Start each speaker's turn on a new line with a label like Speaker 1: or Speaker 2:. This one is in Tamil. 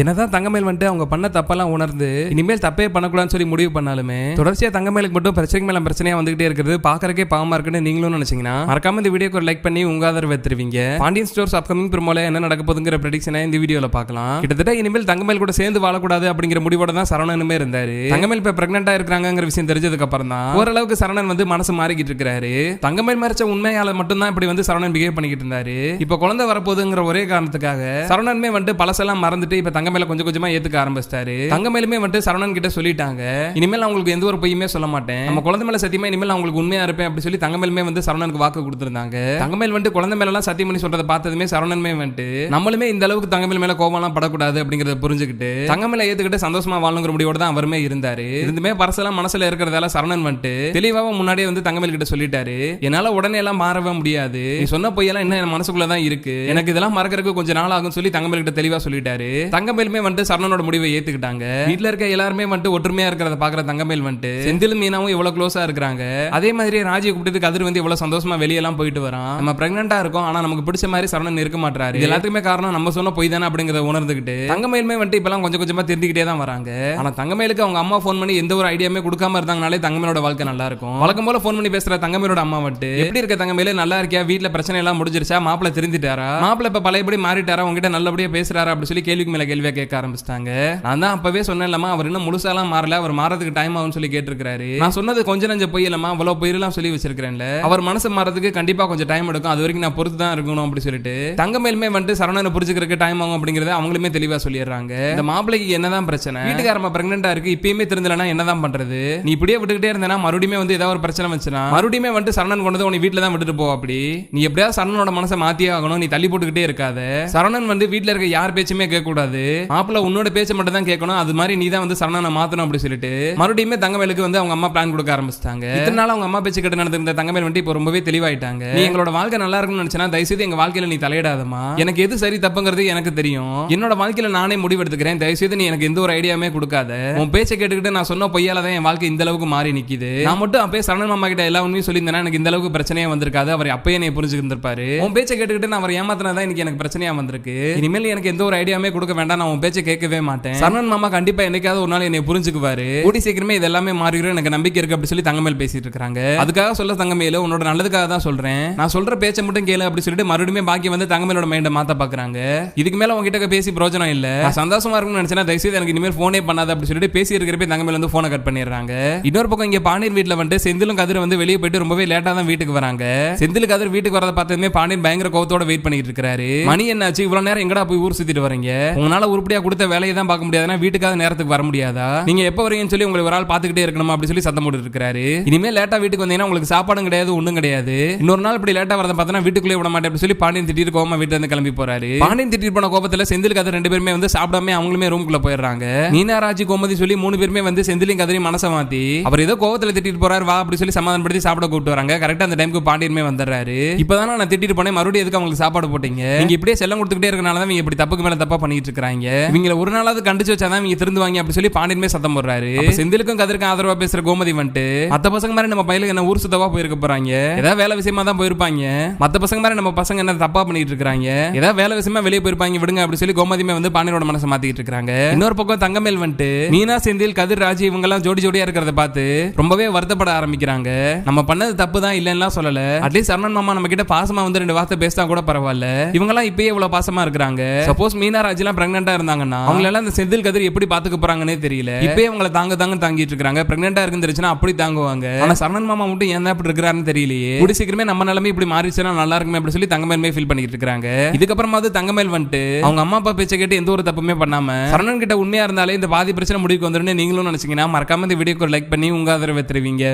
Speaker 1: என்னதான் தங்கமேல் வந்துட்டு அவங்க பண்ண தப்பெல்லாம் உணர்ந்து இனிமேல் தப்பே பண்ணக்கூடாதுன்னு சொல்லி முடிவு பண்ணாலுமே தொடர்ச்சியா தங்கமேலுக்கு மட்டும் பிரச்சனைக்கு மேல பிரச்சனையா வந்துகிட்டே இருக்கிறது பாக்குறக்கே பாவமா இருக்குன்னு நீங்களும் நினைச்சீங்கன்னா மறக்காம இந்த வீடியோக்கு ஒரு லைக் பண்ணி உங்க ஆதரவு வைத்திருவீங்க பாண்டியன் ஸ்டோர்ஸ் அப்கமிங் ப்ரோமோல என்ன நடக்க போதுங்கிற ப்ரெடிக்ஷனை இந்த வீடியோல பார்க்கலாம். கிட்டத்தட்ட இனிமேல் தங்கமேல் கூட சேர்ந்து வாழக்கூடாது அப்படிங்கிற முடிவோட தான் சரவணனுமே இருந்தாரு. தங்கமேல் இப்ப பிரெக்னெண்டா இருக்கிறாங்கிற விஷயம் தெரிஞ்சதுக்கு அப்புறம் தான் ஓரளவுக்கு சரணன் வந்து மனசு மாறிக்கிட்டு இருக்காரு தங்கமேல் மறைச்ச உண்மையால மட்டும்தான் இப்படி வந்து சரவணன் பிஹேவ் பண்ணிக்கிட்டு இருந்தாரு. இப்ப குழந்தை வரப்போகுதுங்கிற ஒரே காரணத்துக்காக சரவணன்மே வந்துட்டு பழசெல்லாம் மறந்துட்டு இப்ப தங்கமேல கொஞ்சம் கொஞ்சமா ஏத்துக்க ஆரம்பிச்சிட்டாரு. தங்கமேலுமே வந்துட்டு சரவணன் கிட்ட சொல்லிட்டாங்க. இனிமேல் நான் உங்களுக்கு எந்த ஒரு பொய்யுமே சொல்ல மாட்டேன். நம்ம குழந்தை மேல சத்தியமா இனிமேல் நான் உங்களுக்கு உண்மையா இருப்பேன் அப்படி சொல்லி தங்கமேலுமே வந்து சரவணனுக்கு வாக்கு கொடுத்திருந்தாங்க. தங்கமேல் வந்துட்டு குழந்தை மேல எல்லாம் சத்தியம் பண்ணி சொல்றதை பார்த்ததுமே சரவணனுமே வந்துட்டு நம்மளுமே இந்த அளவுக்கு தங்கமேல் மேல கோவம்லாம் படக்கூடாது அப்படிங்கறத புரிஞ்சுக்கிட்டு தங்கமேல ஏத்துக்கிட்டு சந்தோஷமா வாழணுங்கிற முடிவோட தான் அவருமே இருந்தாரு. இருந்துமே பரசெல்லாம் மனசுல இருக்கிறதால சரவணன் வந்துட்டு தெளிவாக முன்னாடியே வந்து தங்கமேல் கிட்ட சொல்லிட்டாரு. என்னால உடனே எல்லாம் மாறவே முடியாது. நீ சொன்ன பொய்யெல்லாம் இன்னும் என் மனசுக்குள்ள இருக்கு. எனக்கு இதெல்லாம் மறக்கிறதுக்கு கொஞ்சம் நாள் ஆகும் சொல்லி தங்கமேல் கிட்ட தெளிவா சொல்லிட்டாரு. தங்க தங்கமேலுமே வந்துட்டு சரணனோட முடிவை ஏத்துக்கிட்டாங்க. வீட்ல இருக்க எல்லாருமே வந்துட்டு ஒற்றுமையா இருக்கிறத பாக்குற தங்கமேல் வந்துட்டு செந்திலும் மீனாவும் இவ்வளவு க்ளோஸா இருக்கிறாங்க. அதே மாதிரி ராஜியை கூப்பிட்டு கதிர் வந்து இவ்வளவு சந்தோஷமா வெளியெல்லாம் போயிட்டு வரான். நம்ம பிரெக்னெண்டா இருக்கோம் ஆனா நமக்கு பிடிச்ச மாதிரி சரணன் இருக்க மாட்டாரு எல்லாத்துக்குமே காரணம் நம்ம சொன்ன பொய் தானே அப்படிங்கறத உணர்ந்துகிட்டு தங்கமேலுமே வந்துட்டு இப்பெல்லாம் கொஞ்சம் கொஞ்சமா தெரிஞ்சுக்கிட்டே தான் வராங்க. ஆனா தங்கமேலுக்கு அவங்க அம்மா ஃபோன் பண்ணி எந்த ஒரு ஐடியாமே கொடுக்காம இருந்தாங்கனாலே தங்கமேலோட வாழ்க்கை நல்லா இருக்கும். வழக்கம் போல ஃபோன் பண்ணி பேசுற தங்கமேலோட அம்மா வந்துட்டு எப்படி இருக்க தங்கமேல நல்லா இருக்கியா? வீட்ல பிரச்சனை எல்லாம் முடிஞ்சிருச்சா? மாப்பிள்ள திருந்திட்டாரா? மாப்பிள்ள இப்ப பழையபடி மாறிட்டாரா? உங்ககிட்ட நல்லபடியா பேசுறாரா? அப்படின்னு சொல்லி கேள்விக்கு மேல கேள்வியா கேட்க ஆரம்பிச்சிட்டாங்க. நான் தான் அப்பவே சொன்னேன்லமா அவர் இன்னும் முழுசாலாம் மாறல அவர் மாறதுக்கு டைம் ஆகும்னு சொல்லி கேட்டிருக்காரு நான் சொன்னது கொஞ்சம் நஞ்ச பொய் இல்லமா அவ்வளவு பொய்யெல்லாம் சொல்லி வச்சிருக்கிறேன்ல. அவர் மனசு மாறதுக்கு கண்டிப்பா கொஞ்சம் டைம் எடுக்கும். அது வரைக்கும் நான் பொறுத்து தான் இருக்கணும் அப்படி சொல்லிட்டு. தங்கமேலுமே வந்துட்டு சரவணனை புரிஞ்சுக்கிறதுக்கு டைம் ஆகும் அப்படிங்கறத அவங்களுமே தெளிவா சொல்லிடுறாங்க. இந்த மாப்பிளைக்கு என்னதான் பிரச்சனை? வீட்டுக்காரமா பிரெக்னெண்டா இருக்கு இப்பயுமே தெரிஞ்சலனா என்னதான் பண்றது? நீ இப்படியே விட்டுக்கிட்டே இருந்தேன்னா மறுபடியுமே வந்து ஏதாவது ஒரு பிரச்சனை வந்துச்சுன்னா? மறுபடியுமே வந்துட்டு சரணன் கொண்டு வந்து உன்னை வீட்டுல தான் விட்டுட்டு போ அப்படி. நீ எப்படியாவது சரணனோட மனசை மாத்தியே ஆகணும் நீ தள்ளி போட்டுக்கிட்டே இருக்காத. சரணன் வந்து வீட்டுல இருக்க யார் பேச்சுமே கேட்க கூடாது மாப்பிள்ள உன்னோட பேச்சை மட்டும் தான் கேட்கணும். அது மாதிரி நீ தான் வந்து சரணனை மாத்தணும் அப்படி சொல்லிட்டு மறுபடியும் தங்கவேலுக்கு வந்து அவங்க அம்மா பிளான் கொடுக்க ஆரம்பிச்சிட்டாங்க. இதனால அவங்க அம்மா பேச்சு கிட்ட நடந்திருந்த தங்கமேல் வந்து இப்போ ரொம்பவே தெளிவாயிட்டாங்க. நீ எங்களோட வாழ்க்கை நல்லா இருக்கும்னு நினைச்சனா தயவுசெய்து எங்க வாழ்க்கையில நீ தலையிடாதமா எனக்கு எது சரி தப்புங்கிறது எனக்கு தெரியும். என்னோட வாழ்க்கையில நானே முடிவெடுத்துக்கிறேன். தயவுசெய்து நீ எனக்கு எந்த ஒரு ஐடியாவுமே கொடுக்காத. உன் பேச்சை கேட்டுக்கிட்டு நான் சொன்ன பொய்யால தான் என் வாழ்க்கை இந்த அளவுக்கு மாறி நிக்குது. நான் மட்டும் அப்பயே சரணன் மாமா கிட்ட எல்லா உண்மையும் சொல்லியிருந்தேன்னா எனக்கு இந்த அளவுக்கு பிரச்சனையா வந்திருக்காது. அவர் அப்பயே என்னை புரிஞ்சுக்கிருந்திருப்பாரு. உன் பேச்சை கேட்டுக்கிட்டு நான் அவர் ஏமாத்தினதான் இன்னைக்கு எனக்கு பிரச்சனையா வந்திருக்கு. இனிமேல் எனக்கு எந்த ஒரு ஐடியாவுமே கொடுக்க வேண்டாம் நான் உன் பேச்சை கேட்கவே மாட்டேன். சரணன் மாமா கண்டிப்பா என்னைக்காவது ஒரு நாள் என்னை புரிஞ்சுக்குவாரு. கூடி சீக்கிரமே இது எல்லாமே மாறிடும் எனக்கு நம்பிக்கை இருக்கு அப்படி சொல்லி தங்கமேல் பேசிட்டு இருக்காங்க அதுக்காக சொல்ல தங்கமேல உன்னோட நல்லதுக்காக தான் சொல்றேன். நான் சொல்ற பேச்சை மட்டும் கேளு அப்படி சொல்லிட்டு மறுபடியும் பாக்கி வந்து தங்கமேலோட மைண்டை மாத்த பாக்குறாங்க. இதுக்கு மேல உங்ககிட்ட பேசி பிரோஜனம் இல்ல. சந்தோஷமா இருக்கும்னு நினைச்சேன்னா தயவுசெய்து எனக்கு இனிமேல் போனே பண்ணாத அப்படி சொல்லிட்டு பேசி இருக்கிறப்ப தங்கமேல வந்து போனை கட் பண்ணிடுறாங்க. இன்னொரு பக்கம் இங்க பாண்டியர் வீட்டுல வந்து செந்திலும் கதிர் வந்து வெளியே போயிட்டு ரொம்பவே லேட்டா தான் வீட்டுக்கு வராங்க. செந்தில் கதிர் வீட்டுக்கு வரத பார்த்ததுமே பாண்டியன் பயங்கர கோவத்தோட வெயிட் பண்ணிட்டு இருக்காரு மணி என்னாச்சு? இவ்வளவு நேரம் எங்கடா போய் ஊர் சுத்திட்டு வரீங்க? உங்களால உருப்படியா கொடுத்த வேலையை தான் பார்க்க முடியாதுன்னா வீட்டுக்காக நேரத்துக்கு வர முடியாதா? நீங்க எப்ப வரீங்கன்னு சொல்லி உங்களை ஒரு ஆள் பாத்துக்கிட்டே இருக்கணும் அப்படி சொல்லி சத்தம் போட்டு இருக்காரு. இனிமே லேட்டா வீட்டுக்கு வந்தீங்கன்னா உங்களுக்கு சாப்பாடும் கிடையாது ஒண்ணும் கிடையாது. இன்னொரு நாள் இப்படி லேட்டா வரதை பார்த்தா வீட்டுக்குள்ளே விட மாட்டேன் சொல்லி பாண்டியன் திட்டிட்டு கோவமா வீட்டுல இருந்து கிளம்பி போறாரு. பாண்டியன் திட்டிட்டு போன கோபத்துல செந்தில் கதை ரெண்டு பேருமே வந்து சாப்பிடாம அவங்களுமே ரூமுக்குள்ள போயிடுறாங்க. மீனாராஜி கோமதி சொல்லி மூணு பேருமே வந்து செந்திலையும் கதிரையும் மனசை மாத்தி அவர் ஏதோ கோவத்துல திட்டிட்டு போறாரு வா அப்படி சொல்லி சமாதானப்படுத்தி சாப்பிட கூப்பிட்டு வராங்க. கரெக்டா அந்த டைமுக்கு பாண்டியனுமே வந்துடுறாரு. இப்பதான் நான் திட்டிட்டு போனேன். மறுபடியும் எதுக்கு அவங்களுக்கு சாப்பாடு போட்டீங்க? நீங்க இப்படியே செல்லம் கொடுத்துக்கிட்டே இருக்கனால தான் இப்படி தப்புக்கு மேல தப்பா பண்ணிட்டு இருக்காங்க இவங்க ஒரு நாளாவது கண்டிச்சு வச்சாதான் இவங்க திருந்துவாங்க அப்படி சொல்லி பாண்டியனுமே சத்தம் போடுறாரு. செந்திலுக்கும் கதிருக்கும் ஆதரவா பேசுற கோமதி வந்துட்டு மத்த பசங்க மாதிரி நம்ம பையலுக்கு என்ன ஊர் சுத்தவா போயிருக்க போறாங்க? ஏதாவது வேலை விஷயமா தான் போயிருப்பாங்க. மத்த பசங்க மாதிரி நம்ம பசங்க என்ன தப்பா பண்ணிட்டு இருக்காங்க? ஏதாவது வேலை விஷயமா வெளியே போயிருப்பாங்க விடுங்க அப்படி சொல்லி கோமதிமே வந்து பாண்டியனோட மனசை மாத்திட்டு இருக்காங்க. இன்னொரு பக்கம் தங்கமேல் வந்துட்டு மீனா செந்தில் கதிர் ராஜி இவங்க எல்லாம் ஜோடி ஜோடியா இருக்கிறத பார்த்து ரொம்பவே வருத்தப்பட ஆரம்பிக்கிறாங்க. நம்ம பண்ணது தப்பு தான் இல்லைன்னா சொல்லல. அட்லீஸ்ட் சரணன் மாமா நம்ம கிட்ட பாசமா வந்து ரெண்டு வார்த்தை பேசினா கூட பரவாயில்ல. இவங்க எல்லாம் இப்பயே இவ்வளவு பாசமா இருக்கிறாங்க. சப்போஸ் மீனா ராஜி எல்லாம் பிரெக்னண்டா இருந்தாங்கன்னா அவங்க எல்லாம் இந்த செந்தில் கதிர் எப்படி பாத்துக்க போறாங்கன்னே தெரியல. இப்பயே அவங்கள தாங்க தாங்க தாங்கிட்டு இருக்காங்க. பிரெக்னண்டா இருக்குன்னு அப்படி தாங்குவாங்க. ஆனா சரணன் மாமா மட்டும் ஏன் இப்படி இருக்கிறாருன்னு தெரியலையே. கூடி சீக்கிரமே நம்ம நிலைமை இப்படி மாறிச்சுன்னா நல்லா இருக்குமே அப்படி சொல்லி தங்கமேலுமே ஃபீல் பண்ணிட்டு இருக்காங்க. இதுக்கப்புறமாவது தங்கமேல் வந்துட்டு அவங்க அம்மா அப்பா பேச்சை கேட்டு எந்த ஒரு தப்புமே பண்ணாம சரணன் கிட்ட உண்மையா இருந்தாலே இந்த பாதி பிரச்சனை முடிவுக்கு வந்துடும் நீங்களும் நினைச்சீங்கன்னா மறக்காம இந்த வீடியோக்கு லைக் பண்ணி உங்க ஆதரவை தெரிவிங்க.